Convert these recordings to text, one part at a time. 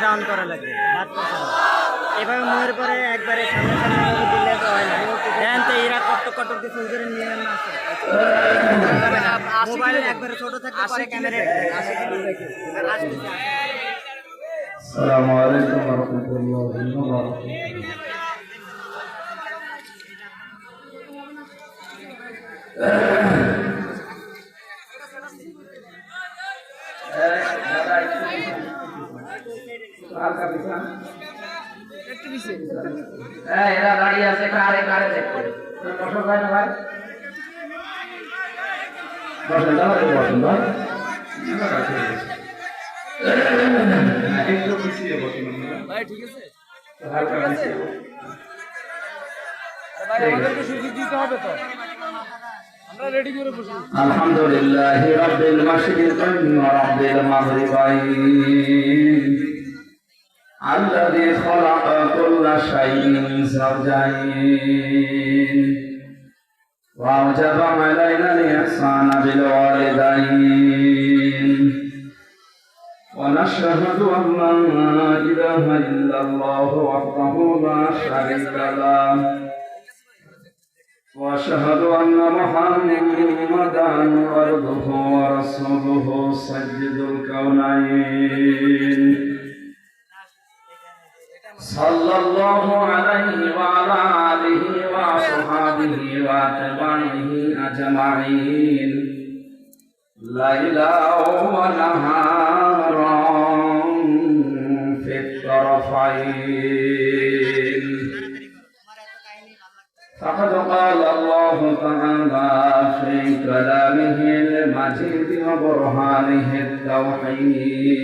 Down করা লাগবে হাত এভাবে মুখের পরে একবারে সামনে সামনে দিলে তো হয় না। দেন তো এরা কত কত কিছু করে নিয়ে না। আসে মোবাইল একবারে ছোট থাকতে পারে ক্যামেরা আসতেছে السلام عليكم ورحمة الله وبركاته হ্যাঁ এরা দাঁড়িয়ে আছে কারে কারে দেখতে বসো ভাই না ভাই বসেন তাহলে বসেন ভাই একটু পিছিয়ে বসুন ভাই ঠিক আছে হালকা পিছিয়ে ভাই আমাদেরকে সুযোগ দিতে হবে তো আমরা রেডি করে বসি الحمد لله رب المشرقين ورب المغربين الذي خلق كل شيء زوجين وأوجب علينا الإحسان بالوالدين ونشهد أن لا إله إلا الله وحده لا شريك له. وأشهد أن محمدا عبده ورسوله سيد الكونين. صلى الله عليه وعلى آله وأصحابه وأتباعه أجمعين. ليلا ونهارا في الطرفين فقد قال الله تعالى في كلامه المجيد وبرهانه التوحيد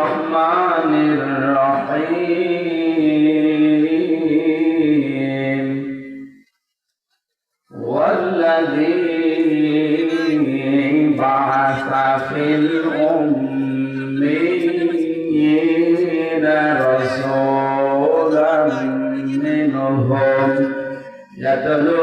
يتلو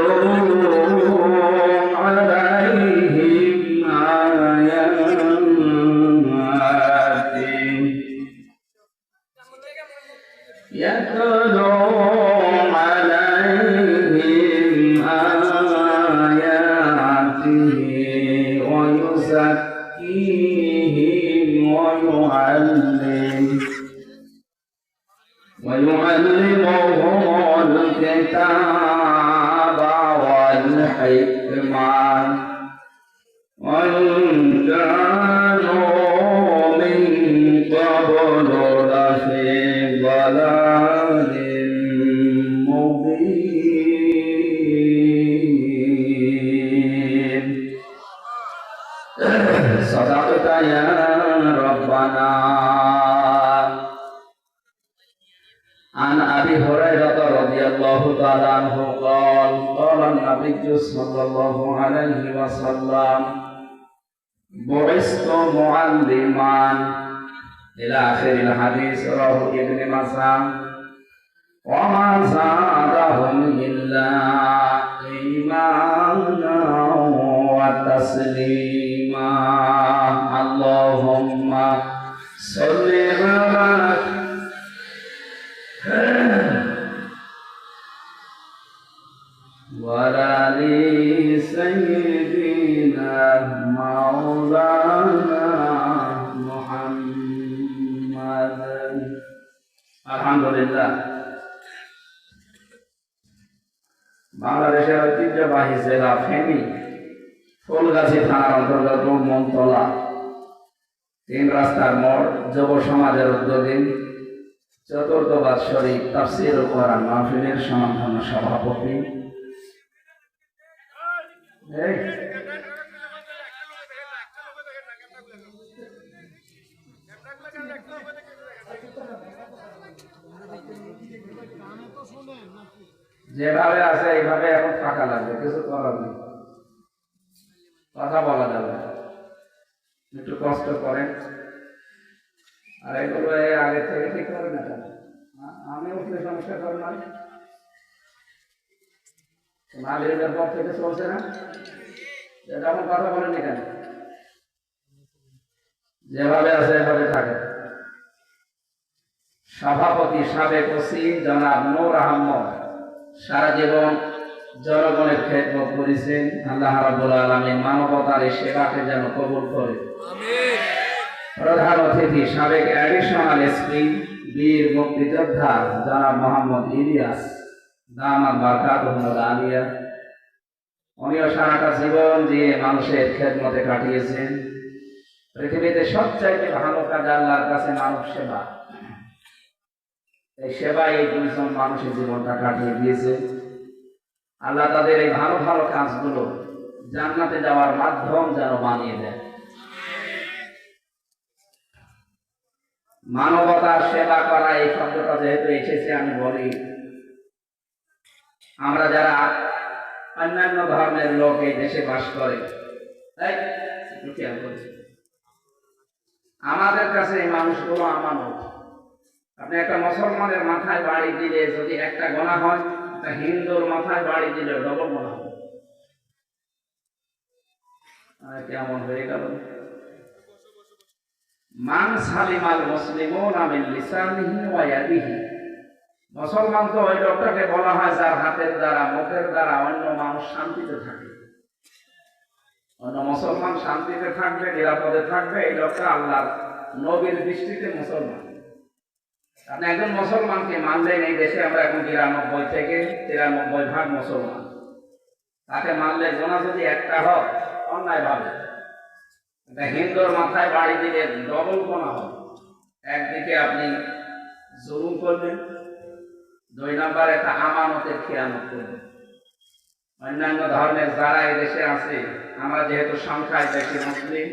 ضلال مبين صدقت يا ربنا عن ابي هريره رضي الله تعالى عنه قال قال النبي صلى الله عليه وسلم بعثت معلما إلى آخر الحديث رواه ابن مسعود وما زادهم إلا إيمانا وتسليما. اللهم صل على وعلى سيدنا مولانا আলহামদুলিল্লাহ। বাংলাদেশের ঐতিহ্যবাহী জেলা ফেনী, ফুলগাছি থানার অন্তর্গত মনতলা তিন রাস্তার মোড় যুব সমাজের উদ্যোগে চতুর্থ বাৎসরিক তাফসির কোরআন মাহফিলের সমাধান সভাপতি এই, যেভাবে আছে, এইভাবে এখন থাকা লাগবে, কিছু করার নেই। কথা বলা যাবে একটু কষ্ট করেন। আর এগুলো আগে থেকে ঠিক করে না আমি উঠলে সমস্যা করে না মালিকের পর থেকে চলছে না? এটা আমার কথা বলেনি কেন? যেভাবে আছে, এভাবে থাকে। সভাপতি সাবেক ওসি জনাব নূর আহমদ। সারা জীবন জনগণের খেদমত করেছেন। আল্লাহ রাব্বুল আলামিন মানবতার এই সেবাকে যেন কবুল করে। প্রধান অতিথি সাবেক অ্যাডিশনাল এসপি বীর মুক্তিযোদ্ধা জনাব মোহাম্মদ ইলিয়াস দামাত বারকাতুহুল আলিয়া। উনিও সারাটা জীবন দিয়ে মানুষের খেদমতে কাটিয়েছেন। পৃথিবীতে সবচাইতে ভালো কাজ আল্লাহর কাছে মানব সেবা। এই সেবায় দুইজন মানুষের জীবনটা কাটিয়ে দিয়েছে। আল্লাহ তাদের এই ভালো ভালো কাজগুলো জান্নাতে যাওয়ার মাধ্যম যেন বানিয়ে দেয় মানবতার সেবা করা, এই শব্দটা যেহেতু এসেছে, আমি বলি, আমরা যারা অন্যান্য ধর্মের লোক এই দেশে বাস করে, তাই আমাদের কাছে এই মানুষগুলো আমানত। আপনি একটা মুসলমানের মাথায় বাড়ি দিলে যদি একটা গোনা হয়, একটা হিন্দুর মাথায় বাড়ি দিলে ডবল গোনা হবে। কেমন হয়ে গেল। মান সালিমাল মুসলিমুন আমিন লিসানিহি ওয়া ইয়াদিহি। মুসলমান তো ওই লোকটাকে বলা হয় যার হাতের দ্বারা, মুখের দ্বারা অন্য মানুষ শান্তিতে থাকে। অন্য মুসলমান শান্তিতে থাকবে নিরাপদে থাকবে এই লোকটা আল্লাহর নবীর দৃষ্টিতে মুসলমান। একজন মুসলমানকে মানলেন এই দেশে আমরা এখন তিরানব্বই থেকে তিরানব্বই ভাগ মুসলমান। তাকে মানলে জোনা যদি একটা হোক, অন্যায় ভাবে। হিন্দুর মাথায় বাড়ি দিলে ডবল গোনা হবে। একদিকে আপনি জুলুম করবেন, দুই নম্বরে একটা আমানতের খেয়ানত করবেন। অন্যান্য ধর্মের যারা এই দেশে আছে, আমরা যেহেতু সংখ্যায় বেশি মুসলিম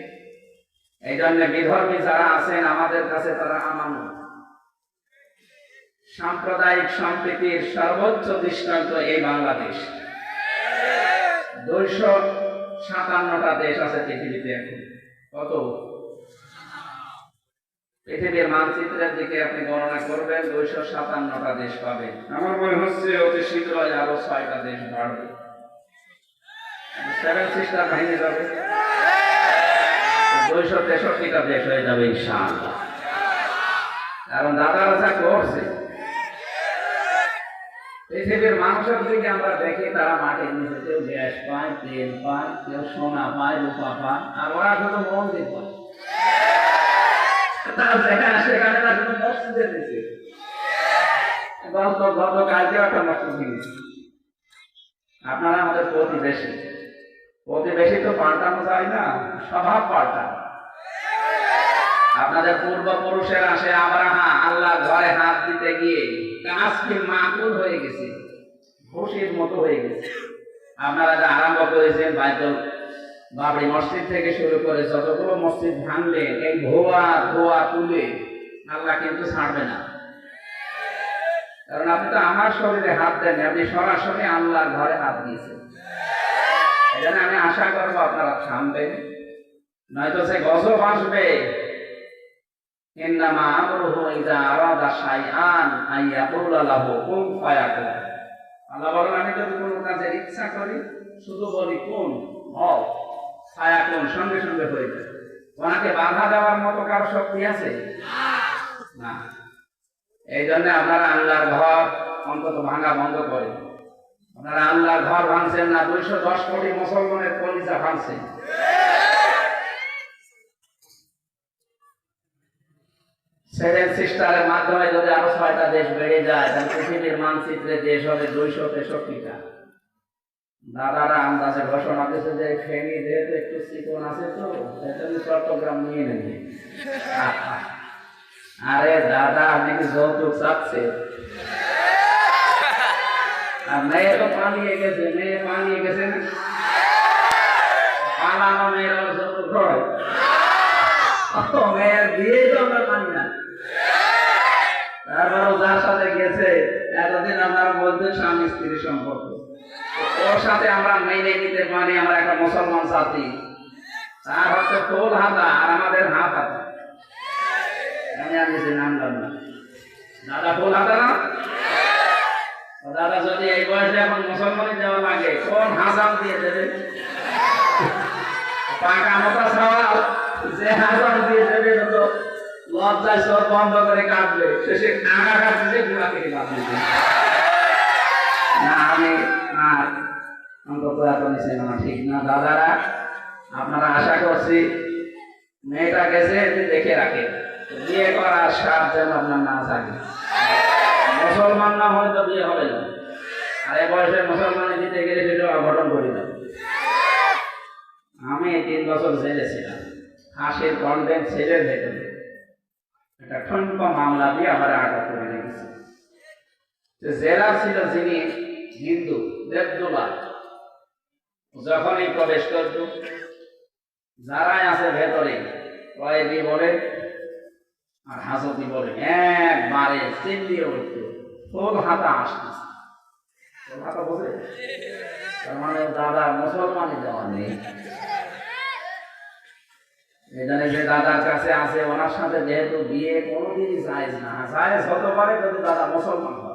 এই জন্য বিধর্মী যারা আছেন, আমাদের কাছে তারা আমানত। সাম্প্রদায়িক সম্প্রীতির সর্বোচ্চ দৃষ্টান্ত এই বাংলাদেশ। দুইশো সাতান্নটা দেশ আছে পৃথিবীতে এখন। কত? পৃথিবীর মানচিত্রের দিকে আপনি গণনা করবেন, দুইশো সাতান্নটা দেশ পাবেন। আমার মনে হচ্ছে অতি শীঘ্রই আরও ছয়টা দেশ বাড়বে। সেভেন সিস্টার ভেঙে যাবে। দুইশো তেষট্টিটা দেশ হয়ে যাবে কারণ দাদারা যা করছে পৃথিবীর মানুষের দিকে আমরা দেখি, তারা মাটির নিচে কেউ গ্যাস পায়, তেল পায়, কেউ সোনা পায়, রূপা পায়, আর ওরা শুধু মন্দির পায় তারা যেখানে সেখানে তারা শুধু তো পাল্টানো যায় না আপনাদের আল্লাহ ঘরে হাত দিতে গিয়ে কাজকে মাকুল হয়ে গেছে খুশির মতো হয়ে গেছে। আপনারা যা আরম্ভ করেছেন, বাইতুল বাবরি মসজিদ থেকে শুরু করে যতগুলো মসজিদ ভাঙলেন এই ধোয়া ধোয়া তুলে আল্লাহ কিন্তু ছাড়বে না। কারণ আপনি তো আমার শরীরে হাত দেন আপনি সরাসরি আল্লাহর ঘরে হাত দিয়েছেন। জন্য আমি আশা করব আপনারা থামবেন, নয়তো সে গজব আসবে। কুন আমি যদি কোনো কাজের ইচ্ছা করি, শুধু বলি কোন, হও, ফায়াকুন, সঙ্গে সঙ্গে হয়ে ওনাকে বাধা দেওয়ার মতো কারও শক্তি আছে? না। এই জন্য আপনারা আল্লাহর ঘর অন্তত ভাঙা বন্ধ করেন। আপনারা আল্লাহর ঘর ভাঙছেন না, দুইশো দশ কোটি মুসলমানের কলিজা ভাঙছেন। সেভেন সিস্টারের মাধ্যমে যদি আরও ছয়টা দেশ বেড়ে যায়, তাহলে পৃথিবীর মানচিত্রে দেশ হবে দুইশো তেষট্টিটা। দাদারা আন্দাজে ঘোষণা দিয়েছে যে ফেনী যেহেতু একটু চিকন আছে তো সেজন্য চট্টগ্রাম নিয়ে নেবে। আরে দাদা, আপনি কি যৌতুক চাচ্ছে আর মেয়ে তো পালিয়ে গেছে, মেয়ে পালিয়ে গেছে না? পালানো মেয়েরা যৌতুক হয়? মেয়ের বিয়ে তো আমরা মানি না। বলতেন স্বামী স্ত্রী সম্পর্ক। ওর সাথে আমরা মেনে নিতে পারি আমরা একটা মুসলমান জাতি। তার হচ্ছে ফুল হাতা আর আমাদের হাত হাতা। আমি আর কিছু নামলাম না। দাদা হাতা না? দাদা, যদি এই বয়সে এখন দেওয়া লাগে, কোন দিয়ে দেবে? পাকা মতো সওয়াল যে দিয়ে দেবে তো লজ্জায় সব বন্ধ করে কাটবে শেষে আগা কাটছে না আমি আর অন্তত এত নিচে না, ঠিক না। দাদারা, আপনারা আশা করছি মেয়েটা গেছে দেখে রাখে। বিয়ে করার সাপ যেন আপনার না থাকে। মুসলমান না হয়তো বিয়ে হবে না। আর এ বয়সে মুসলমানে দিতে গেলে সেটা অঘটন করি না আমি তিন বছর জেলে ছিলাম। হাসির কন্টেন্ট ছেলের ভেতরে। একটা ঠনক মামলা দিয়ে আমার আটক করে রেখেছে। জেলা ছিল যিনি হিন্দু দেবদুলা যখনই প্রবেশ করত যারাই আছে ভেতরে, কয়েদি বলে আর হাসতি বলে একবারে চিল্লিয়ে উঠত ফুল হাতা আসতেছে। ফুল হাতা বোঝে তার মানে দাদা মুসলমানই দেওয়া নেই। এখানে যে দাদার কাছে আছে, ওনার সাথে যেহেতু বিয়ে কোনোদিনই জায়েজ না। জায়েজ হতে পারে, কিন্তু দাদা মুসলমান হয়।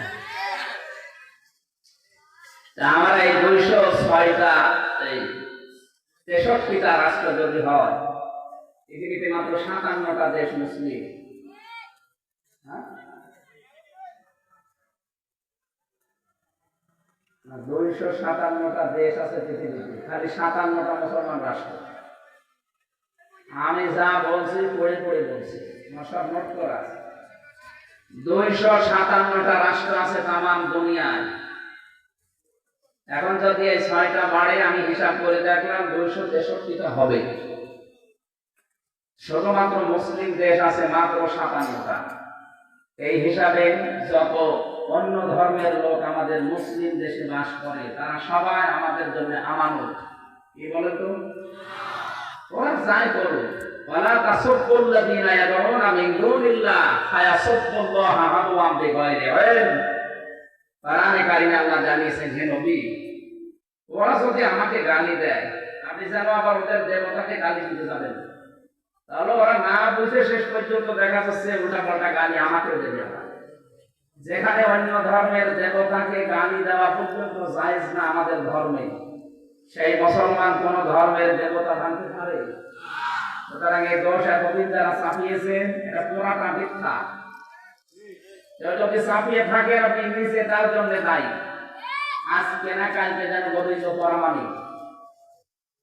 আমার এই দুইশো ছয়টা এই তেষট্টিটা রাষ্ট্র যদি হয়, পৃথিবীতে মাত্র সাতান্নটা দেশ মুসলিম। হ্যাঁ? দুইশো সাতান্নটা দেশ আছে পৃথিবীতে, খালি সাতান্নটা মুসলমান রাষ্ট্র। আমি যা বলছি, পড়ে পড়ে বলছি সব নোট করা দুইশো সাতান্নটা রাষ্ট্র আছে তামাম দুনিয়ায়। এখন যদি এই ছয়টা বাড়ে, আমি হিসাব করে দেখলাম দুইশো তেষট্টিটা হবে। শুধুমাত্র মুসলিম দেশ আছে মাত্র সাতান্নটা। এই হিসাবে যত অন্য ধর্মের লোক আমাদের মুসলিম দেশে বাস করে, তারা সবাই আমাদের জন্য আমানত। কি বলে তো ওরা যাই করুক। আল্লাহ জানিয়েছেন, হে নবী ওরা যদি আমাকে গালি দেয়, আপনি যেন আবার ওদের দেবতাকে গালি দিতে যাবেন। তাহলে ওরা না বুঝে শেষ পর্যন্ত দেখা যাচ্ছে উল্টা পাল্টা গালি আমাকেও দেবে যেখানে অন্য ধর্মের দেবতাকে গালি দেওয়া পর্যন্ত জায়েজ না আমাদের ধর্মে। সেই মুসলমান কোন ধর্মের দেবতা ভাঙতে পারে? সুতরাং এই দোষ এতদিন যারা চাপিয়েছেন এটা পুরাটা মিথ্যা। যদি চাপিয়ে থাকে, আপনি নিজে তার জন্য দায়ী। আজকে না, কালকে যেন বদলিত পরমাণু।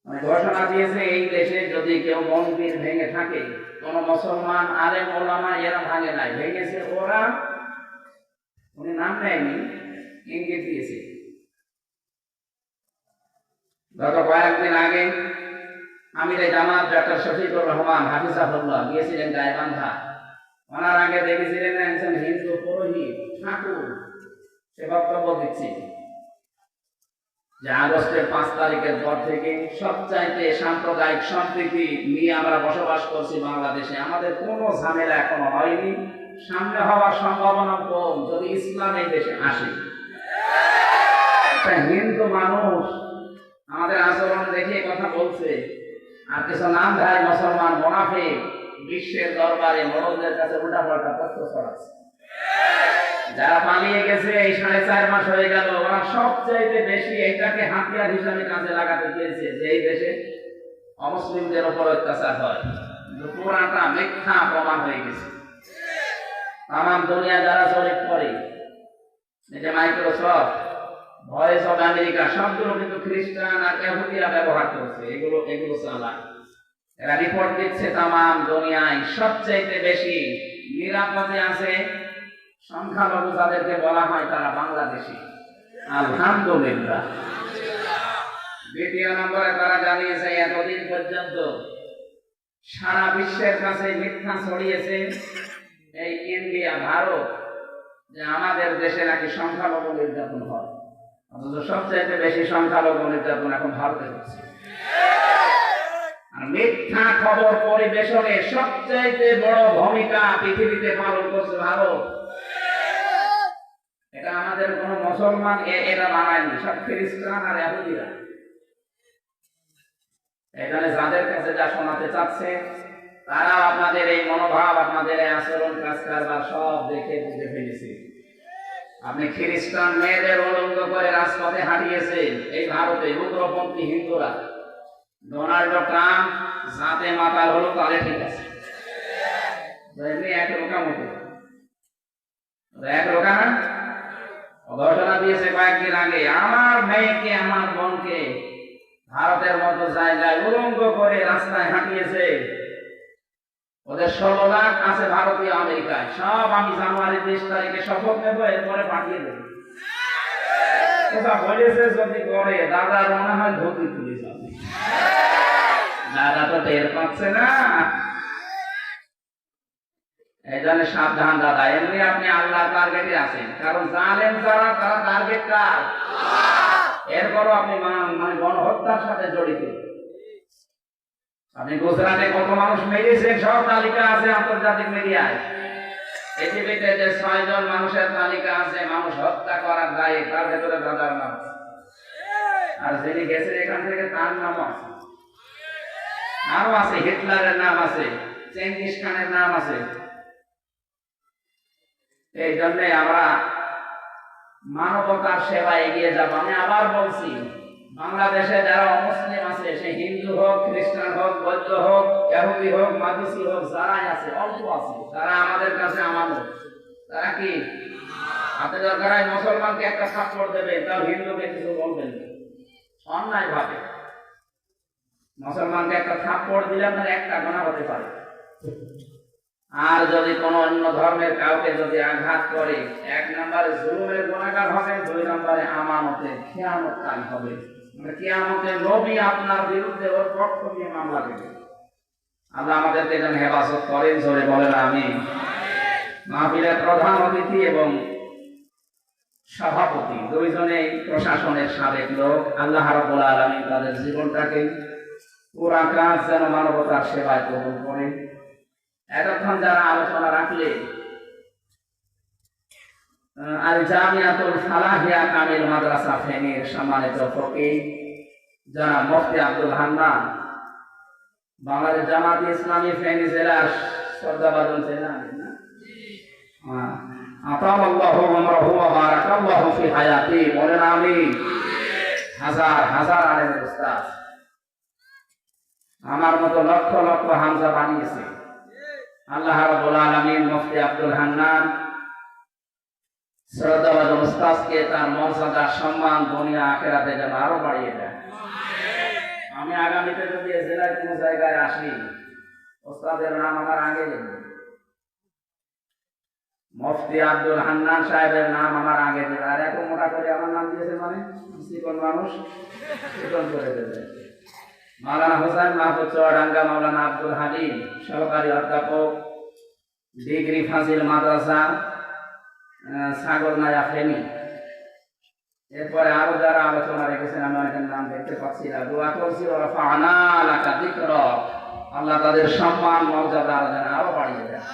মানে ঘোষণা দিয়েছে, এই দেশে যদি কেউ মন্দির ভেঙে থাকে, কোন মুসলমান আলেম ওলামা এরা ভাঙে নাই। ভেঙেছে ওরা, উনি নাম নেয়নি, ইঙ্গিত দিয়েছে। গত কয়েকদিন আগে আমির জামাত ডক্টর শফিকুর রহমান হাফিজাহুল্লাহ গিয়েছিলেন গায়বান্ধা ওনার আগে দেখেছিলেন একজন হিন্দু পুরোহিত, ঠাকুর। সে বক্তব্য দিচ্ছে। যে আগস্টের পাঁচ তারিখের পর থেকে সবচাইতে সাম্প্রদায়িক সম্প্রীতি নিয়ে আমরা বসবাস করছি বাংলাদেশে। আমাদের কোনো ঝামেলা এখনও হয়নি। সামনে হওয়ার সম্ভাবনা কম যদি ইসলাম এই দেশে আসে। হিন্দু মানুষ আমাদের আচরণ দেখে কথা বলছে, আর কিছু নাম ধায় মুসলমান মোনাফে বিশ্বের দরবারে মরলদের কাছে উল্টাপাল্টা তথ্য ছড়াচ্ছে। যারা পালিয়ে গেছে, এই সাড়ে চার মাস হয়ে গেল, ওরা সবচাইতে বেশি এটাকে হাতিয়ার হিসাবে কাজে লাগাতে চেয়েছে যে এই দেশে অমুসলিমদের উপর অত্যাচার হয়। পুরাটা মিথ্যা প্রমাণ হয়ে গেছে। তামাম দুনিয়া যারা জরিপ করে যে মাইক্রোসফট ভয়েস অফ আমেরিকা সবগুলো কিন্তু খ্রিস্টান আর ইহুদিরা ব্যবহার করছে। এগুলো এগুলো চালায়। এরা রিপোর্ট দিচ্ছে তামাম দুনিয়ায় সবচাইতে বেশি নিরাপদে আছে। সংখ্যালঘু যাদেরকে বলা হয় তারা বাংলাদেশি। আলহামদুলিল্লাহ। দ্বিতীয় নম্বরে তারা জানিয়েছে, এতদিন পর্যন্ত সারা বিশ্বের কাছে মিথ্যা ছড়িয়েছে এই ইন্ডিয়া, ভারত, যে আমাদের দেশে নাকি সংখ্যালঘু নির্যাতন হয়। অথচ সবচাইতে বেশি সংখ্যালঘু নির্যাতন এখন ভারতে হচ্ছে। আর মিথ্যা খবর পরিবেশনে সবচাইতে বড় ভূমিকা পৃথিবীতে পালন করছে ভারত। এটা আমাদের কোন মুসলমান এরা বানায়নি, সব খ্রিস্টান আর ইহুদিরা। এখানে যাদের কাছে যা শোনাতে চাচ্ছে, তারা আপনাদের এই মনোভাব, আপনাদের এই আচরণ কাজ কারবার সব দেখে বুঝে ফেলেছে। আপনি খ্রিস্টান মেয়েদের উলঙ্গ করে রাজপথে হাঁটিয়েছেন এই ভারতে উগ্রপন্থী হিন্দুরা। ডোনাল্ড ট্রাম্প যাতে মাতাল হলো তাহলে ঠিক আছে। এমনি এক রোকা মতো এক রোকা না? ঘটনা দিয়েছে কয়েকদিন আগে, আমার মেয়েকে, আমার বোনকে ভারতের মতো জায়গায় উলঙ্গ করে রাস্তায় হাঁটিয়েছে। ওদের ষোলো লাখ আছে ভারতীয় আমেরিকায়। সব আমি জানুয়ারি বিশ তারিখে শপথ নেব, এরপরে পাঠিয়ে দেবো। করে, দাদার মনে হয় ধুতি তুলে যাবে। দাদা তো টের পাচ্ছে না। এই জন্য সাবধান দাদা। এমনি আপনি আল্লাহ টার্গেটে আছেন। কারণ জানেন যারা তারা টার্গেট কার? এরপরও আপনি মানে গণহত্যার সাথে জড়িত। আপনি গুজরাটে কত মানুষ মেরেছেন সব তালিকা আছে আন্তর্জাতিক মিডিয়ায়। পৃথিবীতে যে ছয় জন মানুষের তালিকা আছে মানুষ হত্যা করার দায়ে তার ভেতরে দাদার নাম আর যিনি গেছে এখান থেকে তার নাম আছে। আরও আছে হিটলারের নাম আছে চেঙ্গিস খানের নাম আছে। এই জন্যে আমরা মানবতার সেবা এগিয়ে যাব। আমি আবার বলছি, বাংলাদেশে যারা অমুসলিম আছে, সে হিন্দু হোক, খ্রিস্টান হোক, বৌদ্ধ হোক, ইহুদি হোক, মাদুসি হোক, যারাই আছে, অল্প আছে, তারা আমাদের কাছে আমানত। তারা কি? হাতে দরকার মুসলমানকে একটা থাপ্পড় দেবে, তাও হিন্দুকে কিছু বলবেন। অন্যায় ভাবে মুসলমানকে একটা থাপ্পড় দিলে আপনার একটা গোনা হতে পারে। আর যদি কোন অন্য ধর্মের কাউকে যদি আঘাত করে, এক নম্বরে জুলুমের গুণাগার হবে, দুই নম্বরে আমানতের খেয়ানতকারী হবে। মানে কিয়ামতে নবী আপনার বিরুদ্ধে ওর পক্ষ নিয়ে মামলা দেবে। আল্লাহ আমাদেরকে যেন হেফাজত করেন, জোরে বলেন আমি মাহফিলের প্রধান অতিথি এবং সভাপতি দুইজনেই প্রশাসনের সাবেক লোক। আল্লাহ রাব্বুল আলামিন তাদের জীবনটাকে পুরা কাজ যেন মানবতার সেবায় কবুল করে এতক্ষণ যারা আলোচনা রাখলে আল জামিয়াতুল ফালাহিয়া কামিল মাদ্রাসা ফেনীর সম্মানিত ফকির যারা মুফতি আব্দুল বাংলাদেশ জামাত ইসলামী ফেনী জেলার সর্দাবাদন জেলা আতাম আমরাহু ওয়া বারাকাল্লাহু ফি হায়াতি, বলেন আমিন। হাজার হাজার আলেম আমার মতো লক্ষ লক্ষ হামজা বানিয়েছে। আল্লাহ রাব্বুল আলামিন মুফতি আব্দুল হান্নান শ্রদ্ধাবাদ উস্তাদকে তার মর্যাদা, সম্মান, দুনিয়া, আখেরাতে যেন আরও বাড়িয়ে দেয় আমি আগামীতে যদি জেলার কোনো জায়গায় আসি ওস্তাদের নাম আমার আগে দেবে মুফতি আব্দুল হান্নান সাহেবের নাম আমার আগে দেবে আর এত মোটা করে আমার নাম দিয়েছে মানে? মানুষ? করে দেবে মাওলানা হোসেন মাহবুব চুয়াডাঙ্গা, মাওলানা আব্দুল হালিম, সহকারী অধ্যাপক, ডিগ্রি ফাজিল মাদ্রাসা সাগরনায়া ফেনী। এরপরে আরও যারা আলোচনা রেখেছেন, আমি অনেকের নাম দেখতে পাচ্ছি না। দোয়া করছি ওরা ফানা লাকা যিকর। আল্লাহ তাদের সম্মান, মর্যাদা আরও যেন আরও বাড়িয়ে দেয়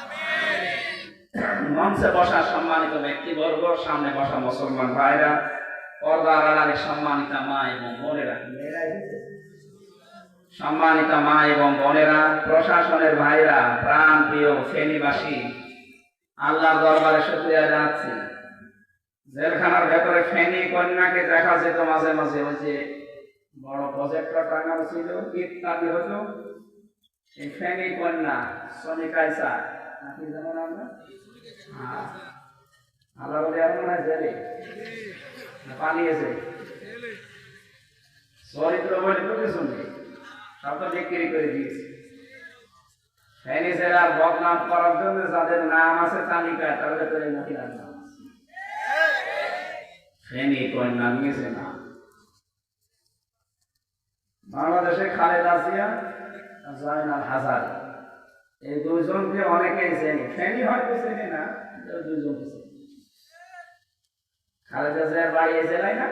মঞ্চে বসা সম্মানিত ব্যক্তিবর্গ, সামনে বসা মুসলমান ভাইরা, পর্দার আড়ালে সম্মানিতা মা এবং বোনেরা। মেয়েরা এসেছে? সম্মানিত মা এবং বোনেরা, প্রশাসনের ভাইরা, প্রাণ প্রিয় ফেনীবাসী আল্লাহর দরবারে শুক্রিয়া জানাচ্ছি। জেলখানার ভেতরে ফেনী কন্যাকে দেখা যেত মাঝে মাঝে, ওই যে বড় প্রজেক্টর টাঙানো ছিল ইত্যাদি হতো। এই ফেনী কন্যা সনিকাইসা নাকি যেমন আমরা। আল্লাহ বলে, এমন হয় জেলে। পালিয়েছে। চরিত্র বলে তো কিছু নেই বদনাম করার জন্য নাম আছে নাম বাংলাদেশে খালেদা আর জয়নাল হাজার। এই দুইজনকে অনেকেই চেনে। ফেনী হয়তো চেনে না চেনে। খালেদা জিয়ার বাড়ি জেলায় না?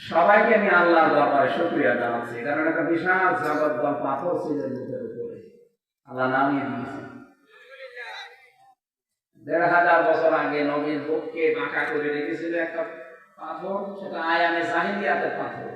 সবাইকে নিয়ে আল্লাহর দরবারে শুকরিয়া জানাচ্ছি, কারণ একটা বিশাল জগৎ পাথর ছিল বুকের উপরে। আল্লাহ নামিয়ে দিয়েছে। দেড় হাজার বছর আগে নবীর বুককে বাঁকা করে রেখেছিল একটা পাথর, সেটা আয়ামে জাহিলিয়াতের পাথর।